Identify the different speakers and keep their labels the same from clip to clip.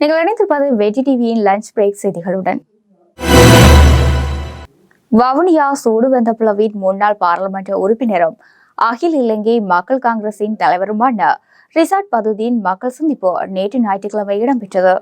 Speaker 1: நீங்கள் இணைந்திருப்பது வெஜி டிவியின் லஞ்ச் பிரேக் செய்திகளுடன். வவுனியா சூடுவந்தப்புலவின் முன்னாள் பாராளுமன்ற உறுப்பினரும் அகில இலங்கை மக்கள் காங்கிரசின் தலைவருமான ரிசார்ட் பதுதீன் மக்கள் சந்திப்பு நேற்று ஞாயிற்றுக்கிழமை இடம்பெற்றது.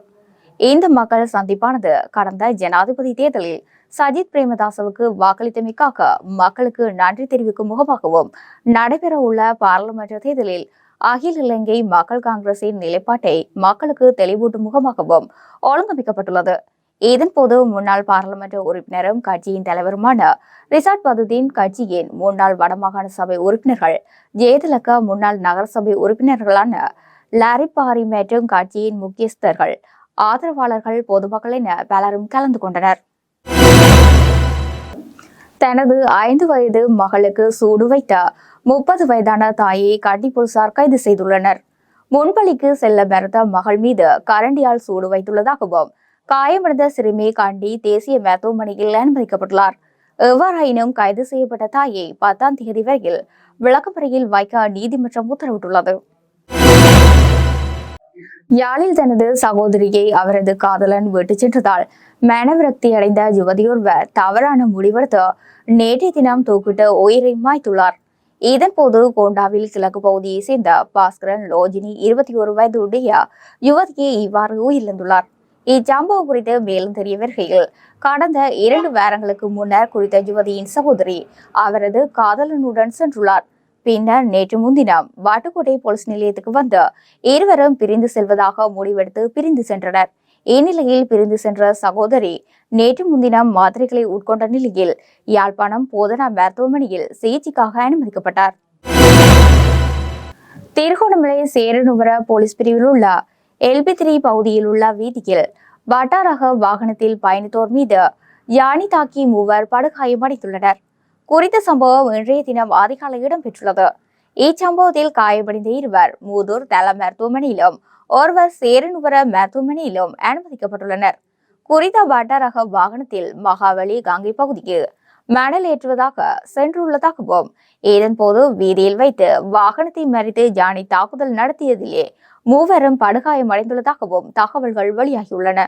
Speaker 1: இந்த மக்கள் சந்திப்பானது கடந்த ஜனாதிபதி தேர்தலில் சஜித் பிரேமதாசவுக்கு வாக்களித்தமைக்காக மக்களுக்கு நன்றி தெரிவிக்கும் முகமாகவும் நடைபெற உள்ள பாராளுமன்ற தேர்தலில் அகில இலங்கை மக்கள் காங்கிரசின் நிலைப்பாட்டை மக்களுக்கு தெளிவூட்டும் முகமாகவும் ஒழுங்கமைக்கப்பட்டுள்ளது. இதன்போது முன்னாள் பாராளுமன்ற உறுப்பினரும் கட்சியின் தலைவருமான ரிசாட் பதுதீன் கட்சியின் முன்னாள் வடமாகாண சபை உறுப்பினர்கள் ஜெயதிலக முன்னாள் நகரசபை உறுப்பினர்களான லாரி பாரி மற்றும் கட்சியின் முக்கியஸ்தர்கள் ஆதரவாளர்கள் பொதுமக்கள் என பலரும் கலந்து கொண்டனர். தனது ஐந்து வயது மகளுக்கு சூடு வைத்த முப்பது வயதான தாயை கட்டி போலீசார் கைது செய்துள்ளனர். முன்பலிக்கு செல்ல மறுத்த மகள் மீது கரண்டியால் சூடு வைத்துள்ளதாகவும் காயமடைந்த சிறுமி காண்டி தேசிய மருத்துவமனையில் அனுமதிக்கப்பட்டுள்ளார். எவ்வாறாயினும் கைது செய்யப்பட்ட தாயை பத்தாம் தேதி வரையில் விளக்கமறையில் வைக்க நீதிமன்றம் உத்தரவிட்டுள்ளது. யாழில் தனது சகோதரியை அவரது காதலன் விட்டுச் சென்றதால் மனவிரக்தி அடைந்த யுவதியொருவர் தவறான முடிவெடுத்து நேற்றைய தினம் தூக்கிட்டு உயிரை மாய்த்துள்ளார். இதன்போது கோண்டாவில் கிழக்கு பகுதியை சேர்ந்த பாஸ்கரன் லோஜினி இருபத்தி ஒரு வயது உடைய யுவதியை இவ்வாறு உயிரிழந்துள்ளார். இச்சம்பவம் குறித்து மேலும் தெரிய வருகையில் கடந்த இரண்டு வாரங்களுக்கு முன்னர் குறித்த யுவதியின் சகோதரி அவரது காதலனுடன் சென்றுள்ளார். பின்னர் நேற்று முன்தினம் வாட்டுக்கோட்டை போலீஸ் நிலையத்துக்கு வந்து இருவரும் பிரிந்து செல்வதாக முடிவெடுத்து பிரிந்து சென்றனர். இந்நிலையில் பிரிந்து சென்ற சகோதரி நேற்று முன்தினம் மாத்திரைகளை உட்கொண்ட நிலையில் யாழ்ப்பாணம் போதனா மருத்துவமனையில் சிகிச்சைக்காக அனுமதிக்கப்பட்டார். திருகோணமலை சேரநுவர போலீஸ் பிரிவில் உள்ள எல்பி த்ரீ பகுதியில் உள்ள வீதியில் வட்டாரக வாகனத்தில் பயணித்தோர் மீது யானை தாக்கி மூவர் படுகாயமடைந்துள்ளனர் குறித்த சம்பவம் இன்றைய தினம் அதிகாலை இடம்பெற்றுள்ளது. இச்சம்பவத்தில் காயமடைந்த இருவர் மூதூர் தல மருத்துவமனையிலும் ஒருவர் சேரனுவர மருத்துவமனையிலும் அனுமதிக்கப்பட்டுள்ளனர். குறித்த வட்டாரக வாகனத்தில் மகாவலி காங்கை பகுதிக்கு மணல் ஏற்றுவதாக சென்றுள்ளதாகவும் இதன்போது வீதியில் வைத்து வாகனத்தை மறித்து ஜானி தாக்குதல் நடத்தியதிலே மூவரும் படுகாயமடைந்துள்ளதாகவும் தகவல்கள் வெளியாகியுள்ளன.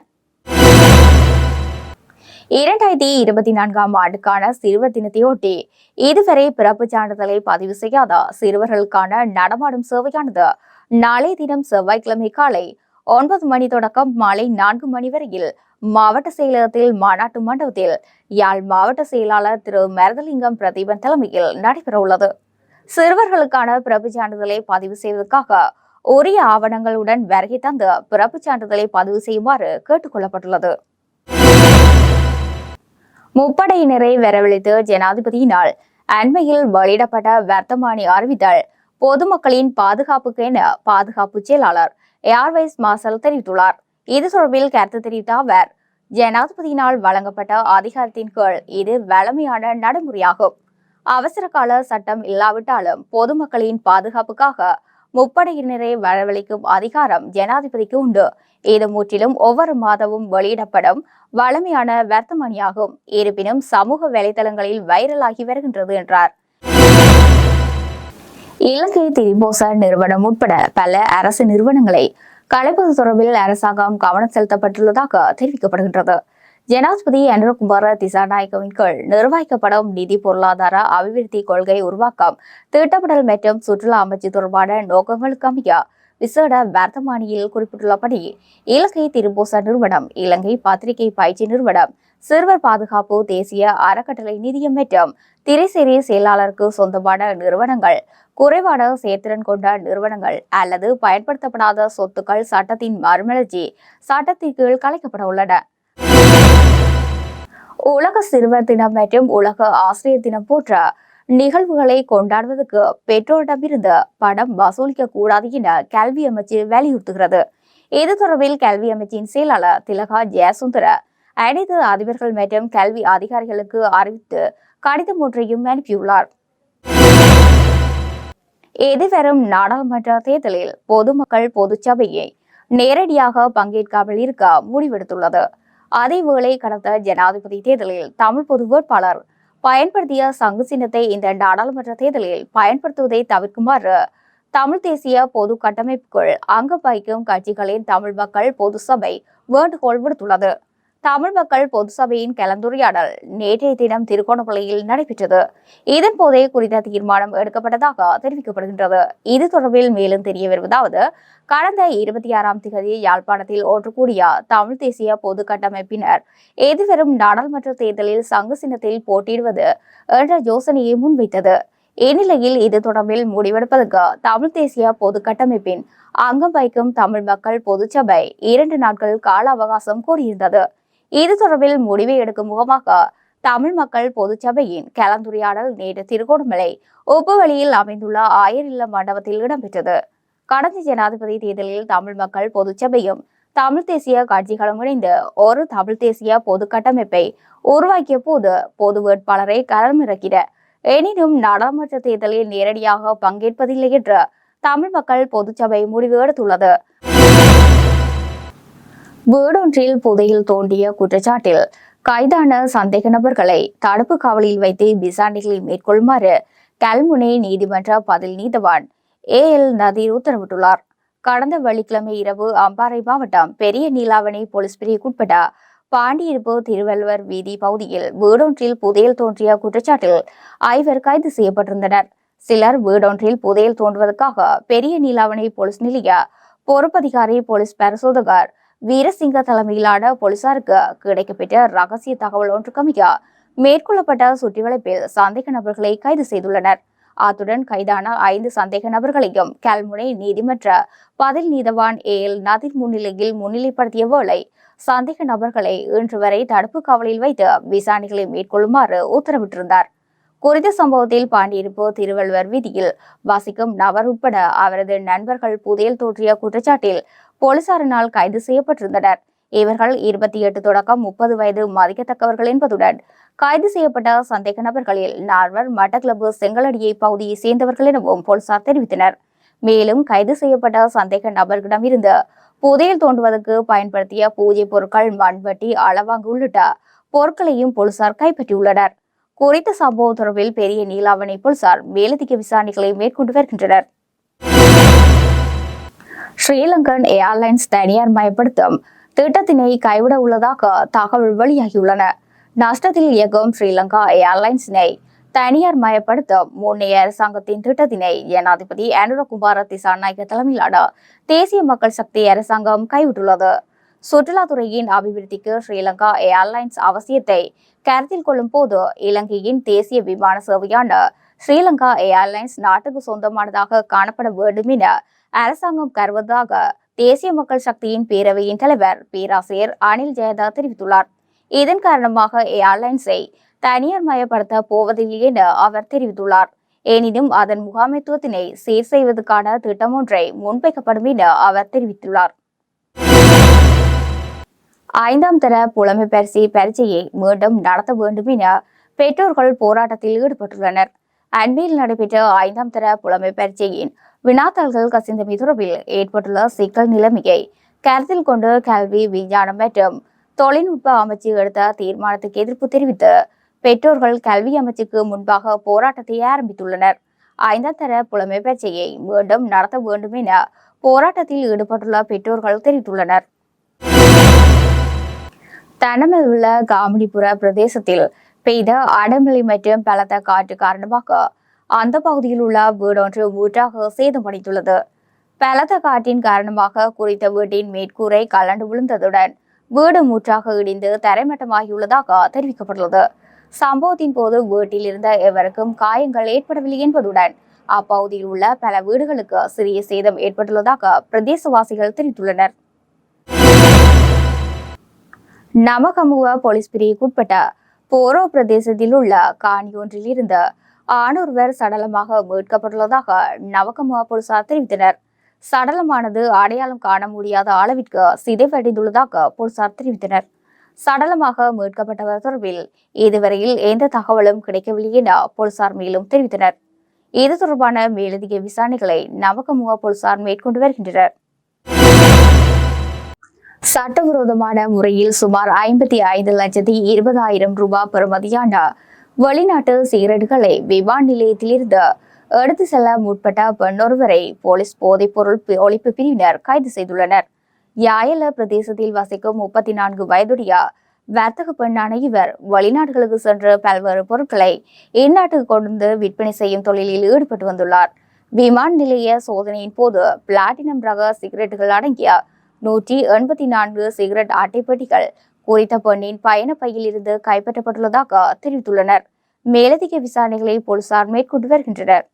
Speaker 1: இரண்டாயிரத்தி இருபத்தி நான்காம் ஆண்டுக்கான சிறுவர் தினத்தையொட்டி இதுவரை பிறப்பு சான்றிதழை பதிவு செய்யாத சிறுவர்களுக்கான நடமாடும் சேவையானது நாளைய தினம் செவ்வாய்க்கிழமை காலை ஒன்பது மணி தொடக்கம் மாலை நான்கு மணி வரையில் மாவட்ட செயலகத்தில் மாநாட்டு மண்டபத்தில் யாழ் மாவட்ட செயலாளர் திரு மரதலிங்கம் பிரதீபன் தலைமையில் நடைபெறவுள்ளது. சிறுவர்களுக்கான பிறப்பு சான்றிதழை பதிவு செய்வதற்காக உரிய ஆவணங்களுடன் வருகை தந்து பிறப்பு சான்றிதழை பதிவு செய்யுமாறு கேட்டுக்கொள்ளப்பட்டுள்ளது முப்படையினரை வரவழைத்து ஜனாதிபதியினால் அண்மையில் வெளியிடப்பட்ட வர்த்தமானி அறிவித்தல் பொதுமக்களின் பாதுகாப்புக்கு என பாதுகாப்பு செயலாளர் ஏர்வைஸ் மாசல் தெரிவித்துள்ளார். இது தொடர்பில் கருத்து தெரிவித்த அவர் ஜனாதிபதியினால் வழங்கப்பட்ட அதிகாரத்தின் கீழ் இது வழமையான நடைமுறையாகும். அவசர கால சட்டம் இல்லாவிட்டாலும் பொதுமக்களின் பாதுகாப்புக்காக முப்படையினரை வரவழைக்கும் அதிகாரம் ஜனாதிபதிக்கு உண்டு. இது முற்றிலும் ஒவ்வொரு மாதமும் வெளியிடப்படும் வளமையான வர்த்தமானியாகும். இருப்பினும் சமூக வலைதளங்களில் வைரலாகி வருகின்றது என்றார். இலங்கை திரிபோச நிறுவனம் உட்பட பல அரசு நிறுவனங்களை கலைப்பது தொடர்பில் அரசாங்கம் கவனம் செலுத்தப்பட்டுள்ளதாக தெரிவிக்கப்படுகின்றது. ஜனாதிபதி அனுரகுமார திசாநாயக்கவின் கீழ் நிர்வகிக்கப்படும் நிதி பொருளாதார அபிவிருத்தி கொள்கை உருவாக்கம் திட்டமிடல் மற்றும் சுற்றுலா அமைச்சு தொடர்பான நோக்கங்களுக்கு அமைய விசேட வர்த்தமானியில் குறிப்பிட்டுள்ளபடி இலங்கை திருப்போச நிறுவனம் இலங்கை பத்திரிகை பயிற்சி நிறுவனம் சிறுவர் பாதுகாப்பு தேசிய அறக்கட்டளை நிதியம் மற்றும் திரைசேரி செயலாளருக்கு சொந்தமான நிறுவனங்கள் குறைவான செயற்திறன் கொண்ட நிறுவனங்கள் அல்லது பயன்படுத்தப்படாத சொத்துக்கள் சட்டத்தின் மறுமலர்ச்சி சட்டத்தின் கீழ் கலைக்கப்பட உள்ளன. உலக சிறுவர் தினம் மற்றும் உலக ஆசிரியர் தினம் போன்ற நிகழ்வுகளை கொண்டாடுவதற்கு பெற்றோரிடமிருந்து பணம் வசூலிக்க கூடாது என கல்வி அமைச்சு வலியுறுத்துகிறது. இது தொடர்பில் கல்வி அமைச்சின் செயலாளர் திலகா ஜெயசுந்தர அனைத்து அதிபர்கள் மற்றும் கல்வி அதிகாரிகளுக்கு அறிவித்து கடிதம் ஒன்றையும் அனுப்பியுள்ளார். எதிர்வரும் நாடாளுமன்ற தேர்தலில் பொதுமக்கள் பொதுச்சபையை நேரடியாக பங்கேற்காமல் இருக்க முடிவெடுத்துள்ளது. அதேவேளை கடந்த ஜனாதிபதி தேர்தலில் தமிழ் பொது வேட்பாளர் பயன்படுத்திய சங்கு சின்னத்தை இந்த நாடாளுமன்ற தேர்தலில் பயன்படுத்துவதை தவிர்க்குமாறு தமிழ் தேசிய பொது கட்டமைப்புக்குள் அங்கம் வகிக்கும் கட்சிகளின் தமிழ் மக்கள் பொது சபை வேண்டுகோள் விடுத்துள்ளது. தமிழ் மக்கள் பொது சபையின் கலந்துரையாடல் நேற்றைய தினம் திருகோணமலையில் நடைபெற்றது. இதன் போதே குறித்த தீர்மானம் எடுக்கப்பட்டதாக தெரிவிக்கப்படுகின்றது. இது தொடர்பில் மேலும் தெரிய வருவதாவது கடந்த இருபத்தி ஆறாம் திகதி யாழ்ப்பாணத்தில் ஒன்று கூடிய தமிழ் தேசிய பொது கட்டமைப்பினர் எதிர்வரும் நாடாளுமன்ற தேர்தலில் சங்கு சின்னத்தில் போட்டியிடுவது என்ற யோசனையை முன்வைத்தது. இந்நிலையில் இது தொடர்பில் முடிவெடுப்பதற்கு தமிழ் தேசிய பொது கட்டமைப்பின் அங்கம் வைக்கும் தமிழ் மக்கள் பொதுச்சபை இரண்டு நாட்கள் கால அவகாசம் கோரியிருந்தது. இது தொடர்பில் முடிவை எடுக்கும் முகமாக தமிழ் மக்கள் பொதுச்சபையின் கலந்துரையாடல் நேற்று திருகோணமலை உப்புவழியில் அமைந்துள்ள ஆயர் இல்ல மண்டபத்தில் இடம்பெற்றது. கடந்த ஜனாதிபதி தேர்தலில் தமிழ் மக்கள் பொதுச்சபையும் தமிழ் தேசிய கட்சிகளும் இணைந்து ஒரு தமிழ் தேசிய பொது கட்டமைப்பை உருவாக்கிய போது பொது வேட்பாளரை களமிறக்கிட எனினும் நாடாளுமன்ற தேர்தலில் நேரடியாக பங்கேற்பதில்லை என்று தமிழ் மக்கள் பொதுச்சபை முடிவு எடுத்துள்ளது. வீடொன்றில் புதையில் தோண்டிய குற்றச்சாட்டில் கைதான சந்தேக நபர்களை தடுப்பு காவலில் வைத்து விசாரணைகளை மேற்கொள்ளுமாறு கல்முனை நீதிமன்ற பதில் நீதவான் ஏ எல் நதீர் உத்தரவிட்டுள்ளார். கடந்த வெள்ளிக்கிழமை இரவு அம்பாறை மாவட்டம் பெரிய நீலாவணி போலீஸ் பிரிவுக்குட்பட்ட பாண்டியிருப்பு திருவள்ளுவர் வீதி பகுதியில் வீடொன்றில் புதையல் தோன்றிய குற்றச்சாட்டில் ஐவர் கைது செய்யப்பட்டிருந்தனர். சிலர் வீடொன்றில் புதையல் தோன்றுவதற்காக பெரிய நீலாவணை போலீஸ் நிலைய பொறுப்பதிகாரி போலீஸ் பரிசோதகர் வீரசிங்க தலைமையிலான போலீசாருக்கு கிடைக்கப்பெற்ற ரகசிய தகவல் ஒன்றுக்கமைய மேற்கொள்ளப்பட்ட சுற்றிவளைப்பில் சந்தேக நபர்களை கைது செய்துள்ளனர். அத்துடன் கைதான ஐந்து சந்தேக நபர்களையும் கல்முனை நீதிமன்ற பதில் நீதவான் ஏ. எல். நதிர் முன்னிலையில் முன்னிலைப்படுத்திய வேளை சந்தேக நபர்களை இன்று வரை தடுப்பு காவலில் வைத்து விசாரணைகளை மேற்கொள்ளுமாறு உத்தரவிட்டிருந்தார். குறித்த சம்பவத்தில் பாண்டியிருப்பு திருவள்ளுவர் வீதியில் வசிக்கும் நபர் உட்பட அவரது நண்பர்கள் புதையல் தோற்றிய குற்றச்சாட்டில் போலீசாரினால் கைது செய்யப்பட்டிருந்தனர். இவர்கள் இருபத்தி எட்டு தொடக்கம் முப்பது வயது மதிக்கத்தக்கவர்கள் என்பதுடன் கைது செய்யப்பட்ட சந்தேக நபர்களில் நால்வர் மட்டக்களப்பு செங்கலடியை பகுதியை சேர்ந்தவர்கள் எனவும் போலீசார் தெரிவித்தனர். மேலும் கைது செய்யப்பட்ட சந்தேக நபர்களிடம் இருந்து புதையல் தோண்டுவதற்கு பயன்படுத்திய பூஜை பொருட்கள் மண்வெட்டி அளவாங்கு உள்ளிட்ட பொருட்களையும் போலீசார் கைப்பற்றியுள்ளனர். குறித்த சம்பவம் தொடர்பில் பெரிய நீலாவணை போலீசார் மேலதிக விசாரணைகளை மேற்கொண்டு வருகின்றனர். ஸ்ரீலங்கன் ஏர்லைன்ஸ் தனியார் மயப்படுத்தும் திட்டத்தினை கைவிட உள்ளதாக தகவல் வெளியாகியுள்ளன. நஷ்டத்தில் இயக்கும் ஸ்ரீலங்கா ஏர்லைன்ஸினை தனியார் மயப்படுத்த முன்னைய அரசாங்கத்தின் திட்டத்தினை ஜனாதிபதி அனுரகுமார திசாநாயக தலைமையிலான தேசிய மக்கள் சக்தி அரசாங்கம் கைவிட்டுள்ளது. சுற்றுலாத்துறையின் அபிவிருத்திக்கு ஸ்ரீலங்கா ஏர்லைன்ஸ் அவசியத்தை கருத்தில் கொள்ளும் போது இலங்கையின் தேசிய விமான சேவையான ஸ்ரீலங்கா ஏர்லைன்ஸ் நாட்டுக்கு சொந்தமானதாக காணப்பட வேண்டும் என அரசாங்கம் கருவதாக தேசிய மக்கள் சக்தியின் பேரவையின் தலைவர் பேராசிரியர் அனில் ஜெயதா தெரிவித்துள்ளார். இதன் காரணமாக ஏர்லைன்ஸை தனியார் மயப்படுத்த போவதில்லை என அவர் தெரிவித்துள்ளார். எனினும் அதன் முகாமைத்துவத்தினை சீர் செய்வதற்கான திட்டம் ஒன்றை முன்வைக்கப்படும் என அவர் தெரிவித்துள்ளார். ஐந்தாம் தர புலமை பரீட்சையை மீண்டும் நடத்த வேண்டும் என பெற்றோர்கள் போராட்டத்தில் ஈடுபட்டுள்ளனர். அண்மையில் நடைபெற்ற ஐந்தாம் தர புலமை பரீட்சையின் வினாத்தாள்கள் கசிந்தமை தொடர்பில் ஏற்பட்டுள்ள சிக்கல் நிலைமையை கருத்தில் கொண்டு கல்வி விஞ்ஞானம் மற்றும் தொழில்நுட்ப அமைச்சு எடுத்த தீர்மானத்துக்கு எதிர்ப்பு தெரிவித்து பெற்றோர்கள் கல்வி அமைச்சுக்கு முன்பாக போராட்டத்தை ஆரம்பித்துள்ளனர். ஐந்தாம் தர புலமை பரீட்சையை மீண்டும் நடத்த வேண்டும் என போராட்டத்தில் ஈடுபட்டுள்ள பெற்றோர்கள் தெரிவித்துள்ளனர். தனமில் உள்ள காமெடிபுர பிரதேசத்தில் பெய்த அடமழை மற்றும் பலத்த காற்று காரணமாக அந்த பகுதியில் உள்ள வீடொன்று மூன்றாக சேதமடைந்துள்ளது. பலத்த காற்றின் காரணமாக குறித்த வீட்டின் மேற்கூரை கலண்டு விழுந்ததுடன் வீடு மூற்றாக இடிந்து தரைமட்டமாகியுள்ளதாக தெரிவிக்கப்பட்டுள்ளது. சம்பவத்தின் போது வீட்டில் இருந்த எவருக்கும் காயங்கள் ஏற்படவில்லை என்பதுடன் அப்பகுதியில் உள்ள பல வீடுகளுக்கு சிறிய சேதம் ஏற்பட்டுள்ளதாக பிரதேசவாசிகள் தெரிவித்துள்ளனர். நமகமுவ போலீஸ் பிரிவுக்குட்பட்ட போரோ பிரதேசத்தில் உள்ள காணி ஒன்றில் இருந்த ஆணொருவர் சடலமாக மீட்கப்பட்டுள்ளதாக நவகமுவா போலீசார் தெரிவித்தனர். சடலமானது அடையாளம் காண முடியாத அளவிற்கு சிதைவடைந்துள்ளதாக போலீசார் தெரிவித்தனர். சடலமாக மீட்கப்பட்டவர் தொடர்பில் இதுவரையில் எந்த தகவலும் கிடைக்கவில்லை என போலீசார் மேலும் தெரிவித்தனர். இது தொடர்பான மேலதிக விசாரணைகளை நவகமுவா போலீசார் மேற்கொண்டு வருகின்றனர். சட்டவிரோதமான முறையில் சுமார் ஐம்பத்தி ஐந்து லட்சத்தி இருபதாயிரம் ரூபாய் பெறுமதியான வெளிநாட்டு சிகரெட்டுகளை விமான நிலையத்திலிருந்து எடுத்து செல்ல முற்பட்ட பெண்ணொருவரை போலீஸ் போதைப்பொருள் ஒழிப்பு பிரிவினர் கைது செய்துள்ளனர். யாயல பிரதேசத்தில் வசிக்கும் முப்பத்தி நான்கு வயதுடைய வர்த்தக பெண்ணான இவர் வெளிநாடுகளுக்கு சென்று பல்வேறு பொருட்களை இந்நாட்டுக்கு கொண்டு விற்பனை செய்யும் தொழிலில் ஈடுபட்டு வந்துள்ளார். விமான நிலைய சோதனையின் போது பிளாட்டினம் ரக சிகரெட்டுகள் அடங்கிய நூற்றி எண்பத்தி நான்கு சிகரெட் அட்டைப்பெட்டிகள் குறித்த பெண்ணின் பயண பையில் இருந்து கைப்பற்றப்பட்டுள்ளதாக தெரிவித்துள்ளனர். மேலதிக விசாரணைகளை போலீசார் மேற்கொண்டு வருகின்றனர்.